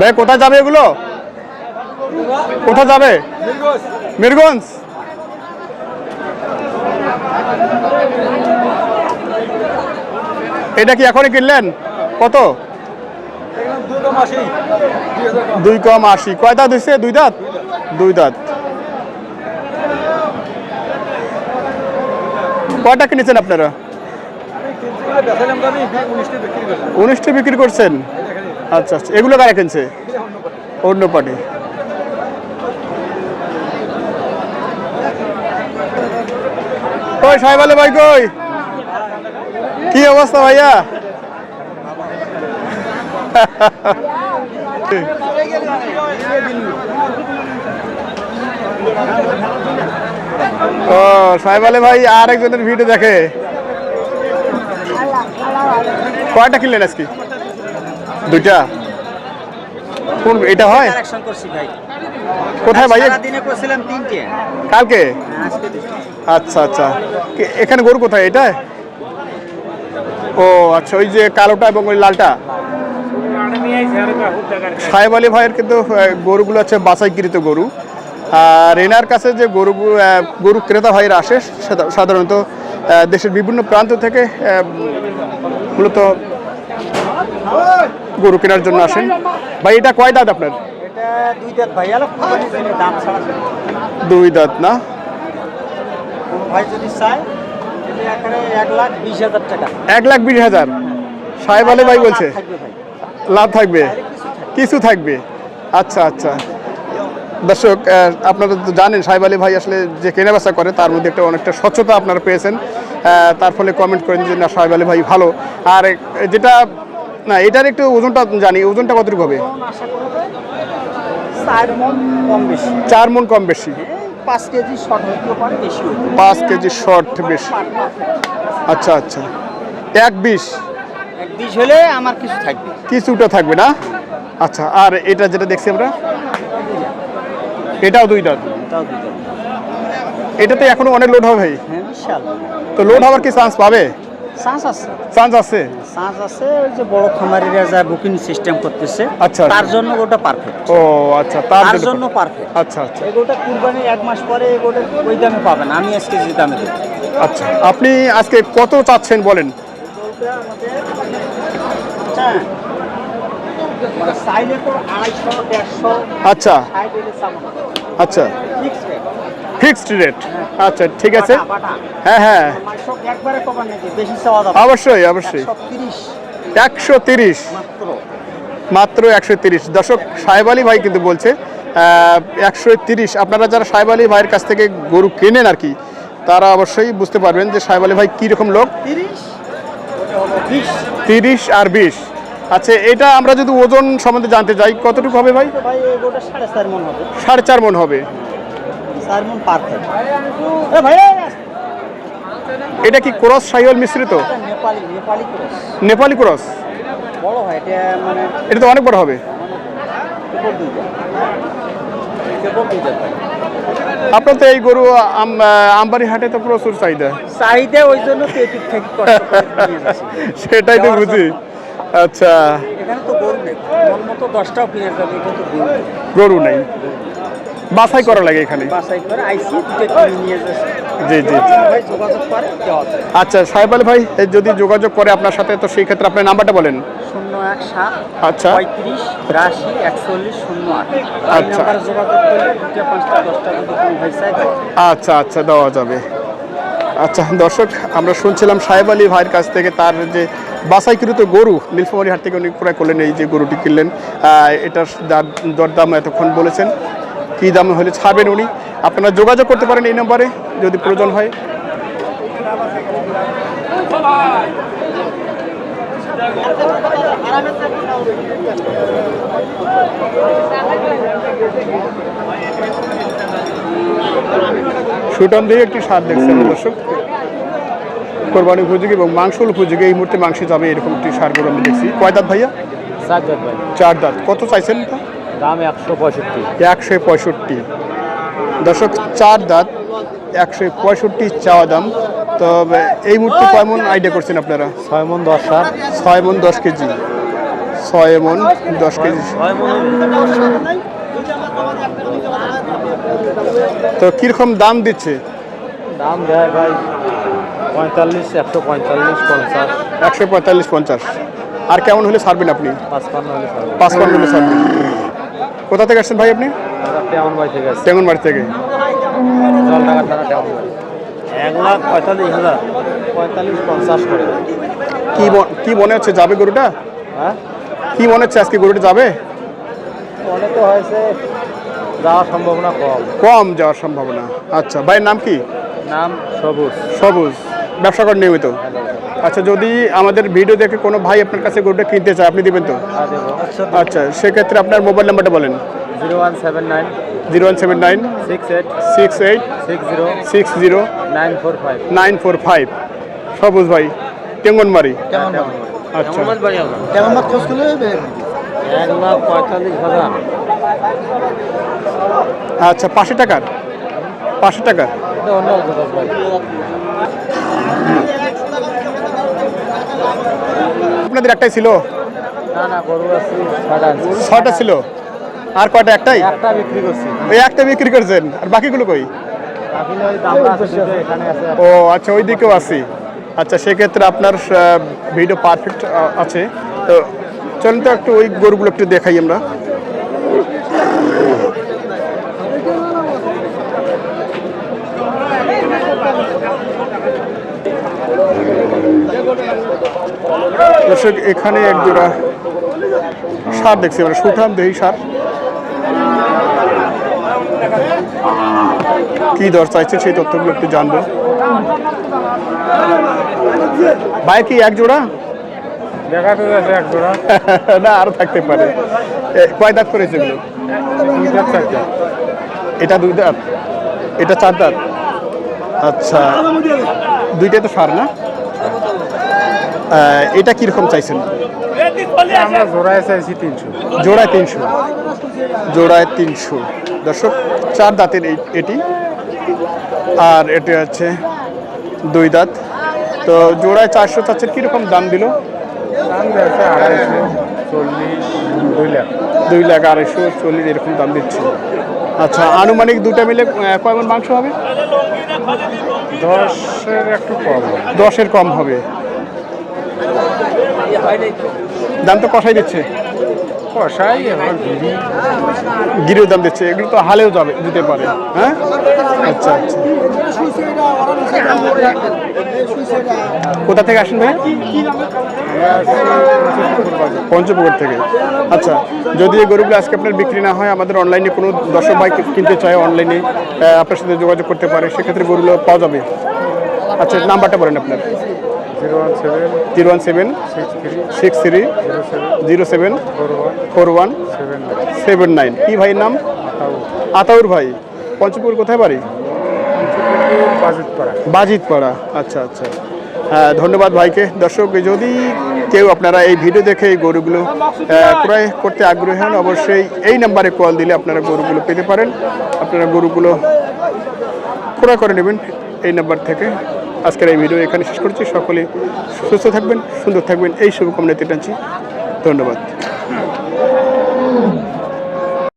ভাই কোথায় যাবে এগুলো? কোথায় যাবে? মিরগঞ্জ। এটা কি এখনই কিনলেন? কত? দুই কম আশি। কয় দাঁত হয়েছে দুই দাঁত? দুই দাঁত। কয়টা কিনেছেন আপনারা? উনিশটি বিক্রি করছেন? আচ্ছা আচ্ছা। এগুলো কারা কিনছে? অন্য পার্টি। ভাই কই? কি অবস্থা ভাইয়া? ও সাহেব আলী ভাই আর একজনের ভিডিও দেখে। কয়টা কিনলেন আজকে? দুইটা? কোন এটা হয়? কালেকশন করছি ভাই। কোথায় ভাই? দিনে করছিলাম তিনটে। কালকে? আচ্ছা আচ্ছা। এখানে গরু কোথায়? এটা? ও আচ্ছা ওই যে কালোটা এবং ওই লালটা? সাহেব আলী ভাইয়ের কিন্তু গরুগুলো আছে বাছাইকৃত গরু। আর এনার কাছে যে গরু গরু ক্রেতা ভাইয়ের আসে সাধা- সাধারণত দেশের বিভিন্ন প্রান্ত থেকে মূলত গরু কেনার জন্য আসেন। ভাই এটা কয় দাঁত আপনার? দুই দাঁত না? ভাই যদি চায় এক লাখ বিশ হাজার সাহেব আলী ভাই বলছে? লাভ থাকবে। কিছু থাকবে? আচ্ছা আচ্ছা। দর্শক আপনারা তো জানেন সাহেব আলী ভাই আসলে যে কেনাবেচা করে তার মধ্যে একটা অনেকটা স্বচ্ছতা আপনারা পেয়েছেন। তার ফলে কমেন্ট করেন যে না সাহেব আলী ভাই ভালো। আর যেটা না এটার একটু ওজনটা জানি ওজনটা কতটুকু হবে? চার মন কম পাঁচ কেজি শর্ট বেশি পাঁচ কেজি শর্ট বেশি। আচ্ছা আচ্ছা। এক বিশ। এক বিশ হলে আমার কিছু থাকবে। কিছুটা থাকবে না? আচ্ছা আর এটা যেটা দেখছি আমরা এটাও দুই দাঁত তাও দুই দাঁত। এটাতে এখনও অনেক লোড হবে? ভাই হ্যাঁ তো লোড হওয়ার কি চান্স পাবে? চান্স আছে। চান্স আছে? চান্স আছে ওই যে বড় খামারিরা যা বুকিং সিস্টেম করতেছে আচ্ছা, তার আচ্ছা। জন্য ওটা পারফেক্ট ও আচ্ছা তার জন্য পারফেক্ট আচ্ছা আচ্ছা। এগোটা কুরবানির এক মাস পরে এগোটা ওই দামে পাবেন আমি আজকে যে দামে দেবো। আচ্ছা আপনি আজকে কত চাচ্ছেন বলেন? মানে আচ্ছা। চামড়া আচ্ছা। Fixed rate. আচ্ছা ঠিক আছে। হ্যাঁ হ্যাঁ। অবশ্যই অবশ্যই। একশো তিরিশ। মাত্র। মাত্র একশো তিরিশ। দর্শক সাহেব আলী ভাই কিন্তু বলছে একশো তিরিশ। আপনারা যারা সাহেব আলী ভাইয়ের কাছ থেকে গরু কেনেন আর কি তারা অবশ্যই বুঝতে পারবেন যে সাহেব আলী ভাই কীরকম লোক? তিরিশ আর বিশ। আচ্ছা এটা আমরা যদি ওজন সম্বন্ধে জানতে চাই কতটুকু হবে ভাই? ভাই সাড়ে চার মন হবে। মন মন এটা কি ক্রস সাইওয়াল মিশ্রিত? নেপালি নেপালি ক্রস। নেপালি ক্রস? বড় হয় এটা মানে তো অনেক বড় হবে। আপনার তো এই গরু আম- আমবাড়ি হাটে তো প্রচুর চাহিদা। চাহিদা ওই জন্য। সেটাই তো বুঝি। আচ্ছা। এখানে তো গরু নেই। মন মতো দশটাও কিনে যাবে এটা গরু নেই। বাছাই করা লাগে এখানে। বাসাই করে আইসি নিয়ে জি জি। জি। যোগাযোগ করে আচ্ছা সাহেব আলী ভাই যদি যোগাযোগ করে আপনার সাথে তো সেই ক্ষেত্রে আপনার নাম্বারটা বলেন। শূন্য এক সাত আচ্ছা। পঁয়ত্রিশ বিরাশি একচল্লিশ শূন্য আট। আচ্ছা। যোগাযোগ করলে দুটো পাঁচটা দশটা যদি কোনো ভাই চাই আচ্ছা আচ্ছা দেওয়া যাবে। আচ্ছা দর্শক আমরা শুনছিলাম সাহেব আলী ভাইয়ের কাছ থেকে তার যে বাসাইকৃত গরু নীলফামারী হাট থেকে উনি ক্রয় করলেন, এই যে গরুটি কিনলেন। এটার দাম- দরদাম এতক্ষণ বলেছেন। কী দাম হলে ছাড়বেন উনি? আপনারা যোগাযোগ করতে পারেন এই নম্বরে, যদি প্রয়োজন হয়। সুটাম দিয়ে একটি স্বাদ দেখছেন দর্শক। কোরবানি উপযোগী এবং মাংস উপযোগী। এই মুহূর্তে মাংসে যাবে এরকম একটি সার গরু আমি দেখছি। কয় দাঁত ভাইয়া? সাজ্জাদ ভাই। চার দাঁত। কত চাইছেন দাম একশো পঁয়ষট্টি। একশো পঁয়ষট্টি। দর্শক চার দাঁত একশো পঁয়ষট্টি চাওয়া দাম। তো এই মুহূর্তে কয় মন আইডিয়া করছেন আপনারা? ছয় মন দশ সার। ছয় মন দশ কেজি। ছয় মন দশ কেজি। তো কীরকম দাম দিচ্ছে? দাম দেয় ভাই পঁয়তাল্লিশ একশো পঁয়তাল্লিশ পঞ্চাশ। একশো পঁয়তাল্লিশ পঞ্চাশ। আর কেমন হলে ছাড়বেন আপনি? পাঁচপান্ন হলে হলে ছাড়বেন কোথা থেকে আসছেন ভাই আপনি? কেমন বাড়ি থেকে এক লাখ পঁয়তাল্লিশ হাজার। পঁয়তাল্লিশ পঞ্চাশ করে। কি কি মনে হচ্ছে যাবে গরুটা? হ্যাঁ? কি মনে হচ্ছে আজকে গরুটা যাবে? মনে তো হয়েছে যাওয়ার সম্ভাবনা কম। কম যাওয়ার সম্ভাবনা। আচ্ছা ভাইয়ের নাম কি? নাম সবুজ। সবুজ। ব্যবসা করেন নিয়মিত? আচ্ছা যদি আমাদের ভিডিও দেখে কোনো ভাই আপনার কাছে গরুটা কিনতে চায় আপনি দেবেন তো? আচ্ছা সেক্ষেত্রে আপনার মোবাইল নাম্বারটা বলেন। Zero one seven nine zero one seven nine six eight six eight six zero six zero nine four five. Nine four five Sabuj ভাই টেঙ্গনবাড়ি আচ্ছা। কেমন খোঁজ করলে এক লাখ পঁয়তাল্লিশ হাজার। আচ্ছা পাঁচশো টাকার? পাঁচশো টাকা এটা অন্য কথা ভাই আপনাদের একটাই ছিল। ছয়টা ছিল। আর কয়টা একটাই? একটা বিক্রি করছি। ওই একটা বিক্রি করছেন আর বাকিগুলো কই? ও আচ্ছা ওই দিকেও আছি। আচ্ছা সেক্ষেত্রে আপনার ভিডিও পারফেক্ট আছে। তো চলুন তো একটু ওই গরুগুলো একটু দেখাই আমরা। দর্শক এখানে এক জোড়া সার দেখছি আমরা সুঠাম দেহি সার। কি দর চাইছে সেই তথ্যগুলো একটু জানব ভাই কি এক জোড়া? না আরও থাকতে পারে। কয় দাঁত করেছে এটা দুই দাঁত? এটা চার দাঁত? আচ্ছা। দুইটাই তো সার না? এটা কীরকম চাইছেন? আমরা জোড়ায় চাইছি তিনশো। জোড়ায় তিনশো। জোড়ায় তিনশো। দর্শক চার দাঁতের এটি। আর এটি হচ্ছে দুই দাঁত। তো জোড়ায় চারশো চাচ্ছেন কীরকম দাম দিল? দাম দিয়েছে আড়াইশো চল্লিশ দুই লাখ। দুই লাখ আড়াইশো চল্লিশ এরকম দাম দিচ্ছে। আচ্ছা আনুমানিক দুটা মিলে আহ, মাংস হবে? দশের একটু কম। দশের কম হবে। দাম তো কষাই দিচ্ছে। কষাই গিরেও দাম দিচ্ছে। এগুলো তো হালেও যাবে দিতে পারে। হ্যাঁ? আচ্ছা আচ্ছা। কোথা থেকে আসেন ভাই? পঞ্চপুকুর থেকে। আচ্ছা যদি এই গরুগুলো আজকে আপনার বিক্রি না হয় আমাদের অনলাইনে কোনো দর্শক ভাই কিনতে চায় অনলাইনে আপনার সাথে যোগাযোগ করতে পারে সেক্ষেত্রে গরুগুলো পাওয়া যাবে। আচ্ছা নাম্বারটা বলেন আপনার। Zero one seven six three zero seven four one seven nine কি ভাইয়ের নাম? আতাউর। ভাই। পঞ্চপুর কোথায় বাড়ি? বাজেট পাড়া বাজিত পাড়া আচ্ছা আচ্ছা। হ্যাঁ ধন্যবাদ ভাইকে। দর্শক যদি কেউ আপনারা এই ভিডিও দেখে এই গরুগুলো ক্রয় করতে আগ্রহী হন অবশ্যই এই নাম্বারে কল দিলে আপনারা গরুগুলো পেতে পারেন। আপনারা গরুগুলো ক্রয় করে নেবেন এই নাম্বার থেকে। আজকের এই ভিডিও এখানে শেষ করছি। সকলে সুস্থ থাকবেন, সুন্দর থাকবেন। এই শুভকামনাতে টানছি ধন্যবাদ।